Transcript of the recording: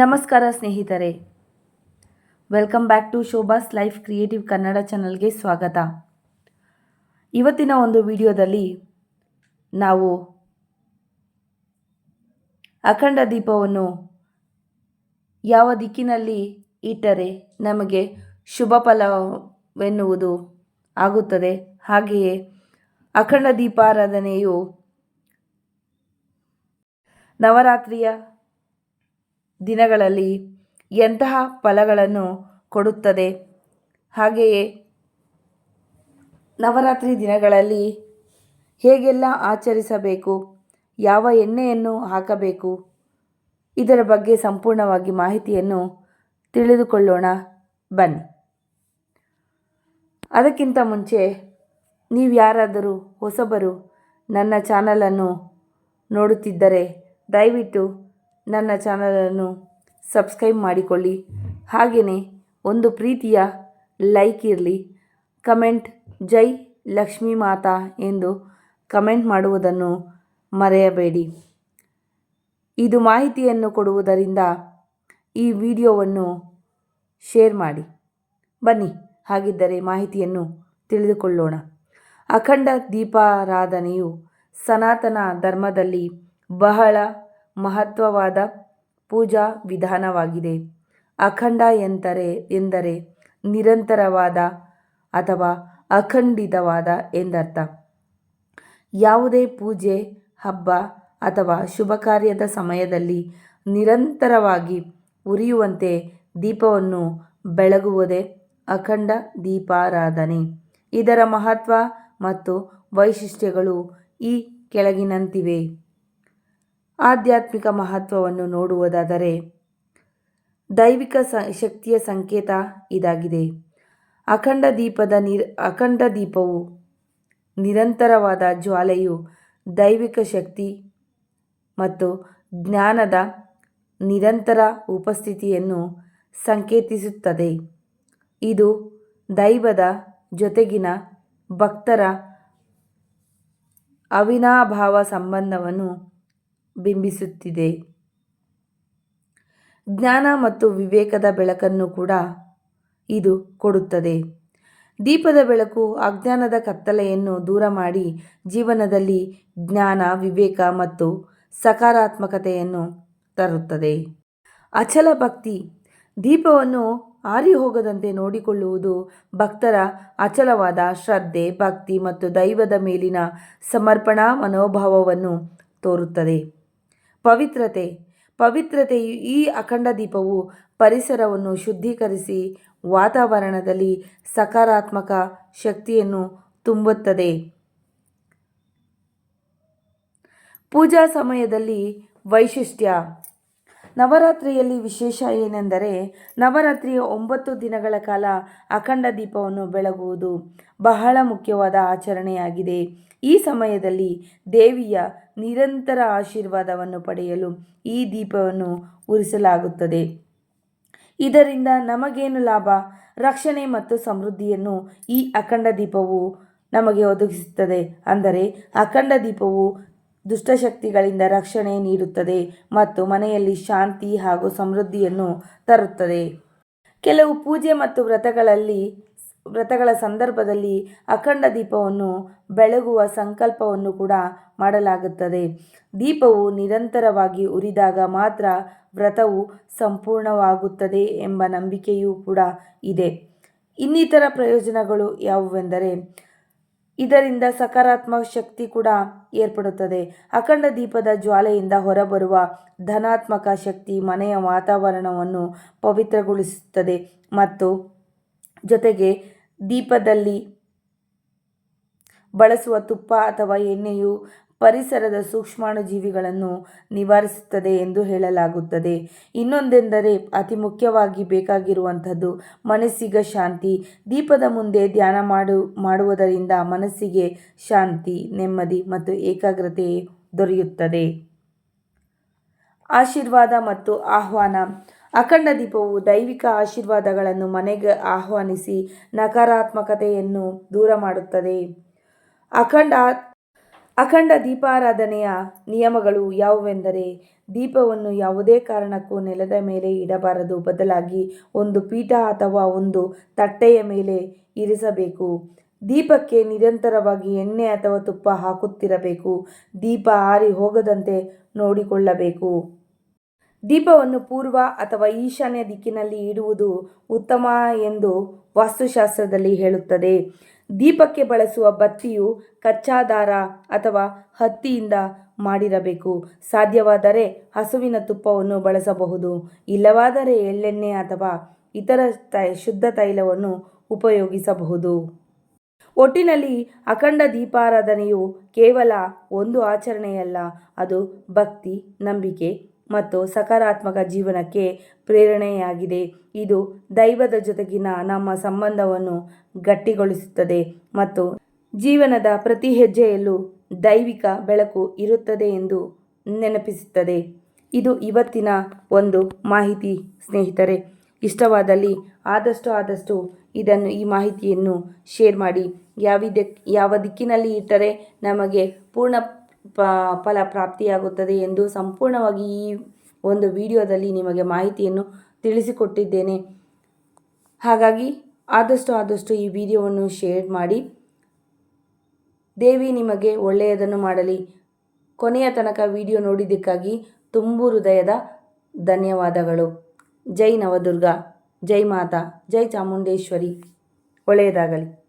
ನಮಸ್ಕಾರ ಸ್ನೇಹಿತರೆ. Welcome back to Shobha's life creative Kannada ಚಾನಲ್ಗೆ ಸ್ವಾಗತ. ಇವತ್ತಿನ ಒಂದು ವಿಡಿಯೋದಲ್ಲಿ ನಾವು ಅಖಂಡ ದೀಪವನ್ನು ಯಾವ ದಿಕ್ಕಿನಲ್ಲಿ ಇಟ್ಟರೆ ನಮಗೆ ಶುಭ ಫಲವೆನ್ನುವುದು ಆಗುತ್ತದೆ. ಹಾಗೆಯೇ ಅಖಂಡ ದೀಪಾರಾಧನೆಯು ನವರಾತ್ರಿಯ ದಿನಗಳಲ್ಲಿ ಎಂತಹ ಫಲಗಳನ್ನು ಕೊಡುತ್ತದೆ? ಹಾಗೆಯೇ ನವರಾತ್ರಿ ದಿನಗಳಲ್ಲಿ ಹೇಗೆಲ್ಲ ಆಚರಿಸಬೇಕು? ಯಾವ ಎಣ್ಣೆಯನ್ನು ಹಾಕಬೇಕು? ಇದರ ಬಗ್ಗೆ ಸಂಪೂರ್ಣವಾಗಿ ಮಾಹಿತಿಯನ್ನು ತಿಳಿದುಕೊಳ್ಳೋಣ. ಬನ್ನಿ. ಅದಕ್ಕಿಂತ ಮುಂಚೆ ನೀವು ಯಾರಾದರೂ ಹೊಸಬರು ನನ್ನ ಚಾನಲನ್ನು ನೋಡುತ್ತಿದ್ದರೆ ದಯವಿಟ್ಟು ನನ್ನ ಚಾನಲನ್ನು ಸಬ್ಸ್ಕ್ರೈಬ್ ಮಾಡಿಕೊಳ್ಳಿ. ಹಾಗೆಯೇ ಒಂದು ಪ್ರೀತಿಯ ಲೈಕ್ ಇರಲಿ. ಕಮೆಂಟ್, ಜೈ ಲಕ್ಷ್ಮೀ ಮಾತಾ ಎಂದು ಕಮೆಂಟ್ ಮಾಡುವುದನ್ನು ಮರೆಯಬೇಡಿ. ಇದು ಮಾಹಿತಿಯನ್ನು ಕೊಡುವುದರಿಂದ ಈ ವಿಡಿಯೋವನ್ನು ಶೇರ್ ಮಾಡಿ. ಬನ್ನಿ, ಹಾಗಿದ್ದರೆ ಮಾಹಿತಿಯನ್ನು ತಿಳಿದುಕೊಳ್ಳೋಣ. ಅಖಂಡ ದೀಪಾರಾಧನೆಯು ಸನಾತನ ಧರ್ಮದಲ್ಲಿ ಬಹಳ ಮಹತ್ವವಾದ ಪೂಜಾ ವಿಧಾನವಾಗಿದೆ. ಅಖಂಡ ಎಂದರೆ ಎಂದರೆ ನಿರಂತರವಾದ ಅಥವಾ ಅಖಂಡಿತವಾದ ಎಂದರ್ಥ. ಯಾವುದೇ ಪೂಜೆ, ಹಬ್ಬ ಅಥವಾ ಶುಭ ಕಾರ್ಯದ ಸಮಯದಲ್ಲಿ ನಿರಂತರವಾಗಿ ಉರಿಯುವಂತೆ ದೀಪವನ್ನು ಬೆಳಗುವುದೇ ಅಖಂಡ ದೀಪಾರಾಧನೆ. ಇದರ ಮಹತ್ವ ಮತ್ತು ವೈಶಿಷ್ಟ್ಯಗಳು ಈ ಕೆಳಗಿನಂತಿವೆ. ಆಧ್ಯಾತ್ಮಿಕ ಮಹತ್ವವನ್ನು ನೋಡುವುದಾದರೆ ದೈವಿಕ ಸ, ಶಕ್ತಿಯ ಸಂಕೇತ ಇದಾಗಿದೆ. ಅಖಂಡ ದೀಪದ ನಿರ್, ಅಖಂಡ ದೀಪವು ನಿರಂತರವಾದ ಜ್ವಾಲೆಯು ದೈವಿಕ ಶಕ್ತಿ ಮತ್ತು ಜ್ಞಾನದ ನಿರಂತರ ಉಪಸ್ಥಿತಿಯನ್ನು ಸಂಕೇತಿಸುತ್ತದೆ. ಇದು ದೈವದ ಜೊತೆಗಿನ ಭಕ್ತರ ಅವಿನಾಭಾವ ಸಂಬಂಧವನ್ನು ಬಿಂಬಿಸುತ್ತಿದೆ. ಜ್ಞಾನ ಮತ್ತು ವಿವೇಕದ ಬೆಳಕನ್ನು ಕೂಡ ಇದು ಕೊಡುತ್ತದೆ. ದೀಪದ ಬೆಳಕು ಅಜ್ಞಾನದ ಕತ್ತಲೆಯನ್ನು ದೂರ ಮಾಡಿ ಜೀವನದಲ್ಲಿ ಜ್ಞಾನ, ವಿವೇಕ ಮತ್ತು ಸಕಾರಾತ್ಮಕತೆಯನ್ನು ತರುತ್ತದೆ. ಅಚಲ ಭಕ್ತಿ. ದೀಪವನ್ನು ಆರಿ ಹೋಗದಂತೆ ನೋಡಿಕೊಳ್ಳುವುದು ಭಕ್ತರ ಅಚಲವಾದ ಶ್ರದ್ಧೆ, ಭಕ್ತಿ ಮತ್ತು ದೈವದ ಮೇಲಿನ ಸಮರ್ಪಣಾ ಮನೋಭಾವವನ್ನು ತೋರುತ್ತದೆ. ಪವಿತ್ರತೆ. ಪವಿತ್ರತೆಯು ಈ ಅಖಂಡ ದೀಪವು ಪರಿಸರವನ್ನು ಶುದ್ಧೀಕರಿಸಿ ವಾತಾವರಣದಲ್ಲಿ ಸಕಾರಾತ್ಮಕ ಶಕ್ತಿಯನ್ನು ತುಂಬುತ್ತದೆ. ಪೂಜಾ ಸಮಯದಲ್ಲಿ ವೈಶಿಷ್ಟ್ಯ. ನವರಾತ್ರಿಯಲ್ಲಿ ವಿಶೇಷ ಏನೆಂದರೆ ನವರಾತ್ರಿಯ ಒಂಬತ್ತು ದಿನಗಳ ಕಾಲ ಅಖಂಡ ದೀಪವನ್ನು ಬೆಳಗುವುದು ಬಹಳ ಮುಖ್ಯವಾದ ಆಚರಣೆಯಾಗಿದೆ. ಈ ಸಮಯದಲ್ಲಿ ದೇವಿಯ ನಿರಂತರ ಆಶೀರ್ವಾದವನ್ನು ಪಡೆಯಲು ಈ ದೀಪವನ್ನು ಉರಿಸಲಾಗುತ್ತದೆ. ಇದರಿಂದ ನಮಗೇನು ಲಾಭ? ರಕ್ಷಣೆ ಮತ್ತು ಸಮೃದ್ಧಿಯನ್ನು ಈ ಅಖಂಡ ದೀಪವು ನಮಗೆ ಒದಗಿಸುತ್ತದೆ. ಅಂದರೆ ಅಖಂಡ ದೀಪವು ದುಷ್ಟಶಕ್ತಿಗಳಿಂದ ರಕ್ಷಣೆ ನೀಡುತ್ತದೆ ಮತ್ತು ಮನೆಯಲ್ಲಿ ಶಾಂತಿ ಹಾಗೂ ಸಮೃದ್ಧಿಯನ್ನು ತರುತ್ತದೆ. ಕೆಲವು ಪೂಜೆ ಮತ್ತು ವ್ರತಗಳಲ್ಲಿ, ವ್ರತಗಳ ಸಂದರ್ಭದಲ್ಲಿ ಅಖಂಡ ದೀಪವನ್ನು ಬೆಳಗುವ ಸಂಕಲ್ಪವನ್ನು ಕೂಡ ಮಾಡಲಾಗುತ್ತದೆ. ದೀಪವು ನಿರಂತರವಾಗಿ ಉರಿದಾಗ ಮಾತ್ರ ವ್ರತವು ಸಂಪೂರ್ಣವಾಗುತ್ತದೆ ಎಂಬ ನಂಬಿಕೆಯೂ ಕೂಡ ಇದೆ. ಇನ್ನಿತರ ಪ್ರಯೋಜನಗಳು ಯಾವುವೆಂದರೆ ಇದರಿಂದ ಸಕಾರಾತ್ಮಕ ಶಕ್ತಿ ಕೂಡ ಏರ್ಪಡುತ್ತದೆ. ಅಖಂಡ ದೀಪದ ಜ್ವಾಲೆಯಿಂದ ಹೊರಬರುವ ಧನಾತ್ಮಕ ಶಕ್ತಿ ಮನೆಯ ವಾತಾವರಣವನ್ನು ಪವಿತ್ರಗೊಳಿಸುತ್ತದೆ ಮತ್ತು ಜೊತೆಗೆ ದೀಪದಲ್ಲಿ ಬಳಸುವ ತುಪ್ಪ ಅಥವಾ ಎಣ್ಣೆಯು ಪರಿಸರದ ಸೂಕ್ಷ್ಮಾಣುಜೀವಿಗಳನ್ನು ನಿವಾರಿಸುತ್ತದೆ ಎಂದು ಹೇಳಲಾಗುತ್ತದೆ. ಇನ್ನೊಂದೆಂದರೆ ಅತಿ ಮುಖ್ಯವಾಗಿ ಬೇಕಾಗಿರುವಂಥದ್ದು ಮನಸ್ಸಿಗೆ ಶಾಂತಿ. ದೀಪದ ಮುಂದೆ ಧ್ಯಾನ ಮಾಡು, ಮಾಡುವುದರಿಂದ ಮನಸ್ಸಿಗೆ ಶಾಂತಿ, ನೆಮ್ಮದಿ ಮತ್ತು ಏಕಾಗ್ರತೆ ದೊರೆಯುತ್ತದೆ. ಆಶೀರ್ವಾದ ಮತ್ತು ಆಹ್ವಾನ. ಅಖಂಡ ದೀಪವು ದೈವಿಕ ಆಶೀರ್ವಾದಗಳನ್ನು ಮನೆಗೆ ಆಹ್ವಾನಿಸಿ ನಕಾರಾತ್ಮಕತೆಯನ್ನು ದೂರ ಮಾಡುತ್ತದೆ. ಅಖಂಡ ಅಖಂಡ ದೀಪಾರಾಧನೆಯ ನಿಯಮಗಳು ಯಾವುವೆಂದರೆ ದೀಪವನ್ನು ಯಾವುದೇ ಕಾರಣಕ್ಕೂ ನೆಲದ ಮೇಲೆ ಇಡಬಾರದು. ಬದಲಾಗಿ ಒಂದು ಪೀಠ ಅಥವಾ ಒಂದು ತಟ್ಟೆಯ ಮೇಲೆ ಇರಿಸಬೇಕು. ದೀಪಕ್ಕೆ ನಿರಂತರವಾಗಿ ಎಣ್ಣೆ ಅಥವಾ ತುಪ್ಪ ಹಾಕುತ್ತಿರಬೇಕು. ದೀಪ ಆರಿ ಹೋಗದಂತೆ ನೋಡಿಕೊಳ್ಳಬೇಕು. ದೀಪವನ್ನು ಪೂರ್ವ ಅಥವಾ ಈಶಾನ್ಯ ದಿಕ್ಕಿನಲ್ಲಿ ಇಡುವುದು ಉತ್ತಮ ಎಂದು ವಾಸ್ತುಶಾಸ್ತ್ರದಲ್ಲಿ ಹೇಳುತ್ತದೆ. ದೀಪಕ್ಕೆ ಬಳಸುವ ಬತ್ತಿಯು ಕಚ್ಚಾ ದಾರ ಅಥವಾ ಹತ್ತಿಯಿಂದ ಮಾಡಿರಬೇಕು. ಸಾಧ್ಯವಾದರೆ ಹಸುವಿನ ತುಪ್ಪವನ್ನು ಬಳಸಬಹುದು. ಇಲ್ಲವಾದರೆ ಎಳ್ಳೆಣ್ಣೆ ಅಥವಾ ಇತರ ತೈ, ಶುದ್ಧ ತೈಲವನ್ನು ಉಪಯೋಗಿಸಬಹುದು. ಒಟ್ಟಿನಲ್ಲಿ ಅಖಂಡ ದೀಪಾರಾಧನೆಯು ಕೇವಲ ಒಂದು ಆಚರಣೆಯಲ್ಲ, ಅದು ಭಕ್ತಿ, ನಂಬಿಕೆ ಮತ್ತು ಸಕಾರಾತ್ಮಕ ಜೀವನಕ್ಕೆ ಪ್ರೇರಣೆಯಾಗಿದೆ. ಇದು ದೈವದ ಜೊತೆಗಿನ ನಮ್ಮ ಸಂಬಂಧವನ್ನು ಗಟ್ಟಿಗೊಳಿಸುತ್ತದೆ ಮತ್ತು ಜೀವನದ ಪ್ರತಿ ಹೆಜ್ಜೆಯಲ್ಲೂ ದೈವಿಕ ಬೆಳಕು ಇರುತ್ತದೆ ಎಂದು ನೆನಪಿಸುತ್ತದೆ. ಇದು ಇವತ್ತಿನ ಒಂದು ಮಾಹಿತಿ, ಸ್ನೇಹಿತರೆ. ಇಷ್ಟವಾದಲ್ಲಿ ಆದಷ್ಟು ಆದಷ್ಟು ಇದನ್ನು ಈ ಮಾಹಿತಿಯನ್ನು ಶೇರ್ ಮಾಡಿ. ಯಾವ ದಿಕ್, ಯಾವ ದಿಕ್ಕಿನಲ್ಲಿ ಇಟ್ಟರೆ ನಮಗೆ ಪೂರ್ಣ ಫಲ ಪ್ರಾಪ್ತಿಯಾಗುತ್ತದೆ ಎಂದು ಸಂಪೂರ್ಣವಾಗಿ ಈ ಒಂದು ವಿಡಿಯೋದಲ್ಲಿ ನಿಮಗೆ ಮಾಹಿತಿಯನ್ನು ತಿಳಿಸಿಕೊಟ್ಟಿದ್ದೇನೆ. ಹಾಗಾಗಿ ಆದಷ್ಟು ಆದಷ್ಟು ಈ ವಿಡಿಯೋವನ್ನು ಶೇರ್ ಮಾಡಿ. ದೇವಿ ನಿಮಗೆ ಒಳ್ಳೆಯದನ್ನು ಮಾಡಲಿ. ಕೊನೆಯ ತನಕ ವಿಡಿಯೋ ನೋಡಿದ್ದಕ್ಕಾಗಿ ತುಂಬು ಹೃದಯದ ಧನ್ಯವಾದಗಳು. ಜೈ ನವದುರ್ಗ, ಜೈ ಮಾತಾ, ಜೈ ಚಾಮುಂಡೇಶ್ವರಿ. ಒಳ್ಳೆಯದಾಗಲಿ.